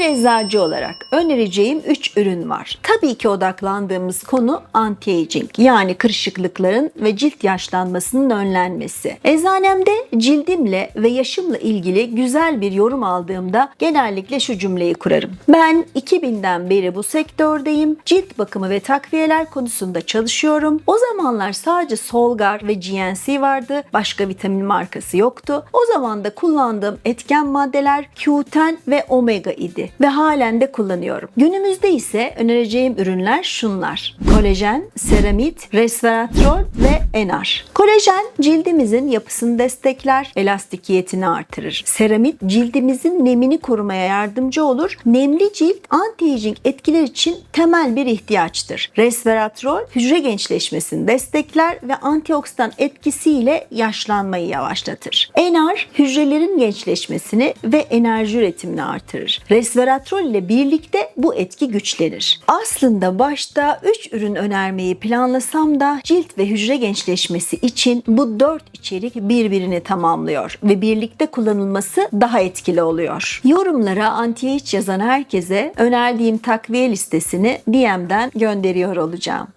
Bir eczacı olarak önereceğim 3 ürün var. Tabii ki odaklandığımız konu anti-aging yani kırışıklıkların ve cilt yaşlanmasının önlenmesi. Eczanemde cildimle ve yaşımla ilgili güzel bir yorum aldığımda genellikle şu cümleyi kurarım. Ben 2000'den beri bu sektördeyim. Cilt bakımı ve takviyeler konusunda çalışıyorum. O zamanlar sadece Solgar ve GNC vardı. Başka vitamin markası yoktu. O zaman da kullandığım etken maddeler Q10 ve omega idi ve halen de kullanıyorum. Günümüzde ise önereceğim ürünler şunlar. Kolajen, seramit, resveratrol ve enar. Kolajen cildimizin yapısını destekler, elastikiyetini artırır. Seramit cildimizin nemini korumaya yardımcı olur. Nemli cilt anti-aging etkiler için temel bir ihtiyaçtır. Resveratrol hücre gençleşmesini destekler ve antioksidan etkisiyle yaşlanmayı yavaşlatır. Enar hücrelerin gençleşmesini ve enerji üretimini artırır. Resveratrol ile birlikte bu etki güçlenir. Aslında başta 3 ürün önermeyi planlasam da cilt ve hücre gençleşmesi için bu 4 içerik birbirini tamamlıyor ve birlikte kullanılması daha etkili oluyor. Yorumlara anti-age yazan herkese önerdiğim takviye listesini DM'den gönderiyor olacağım.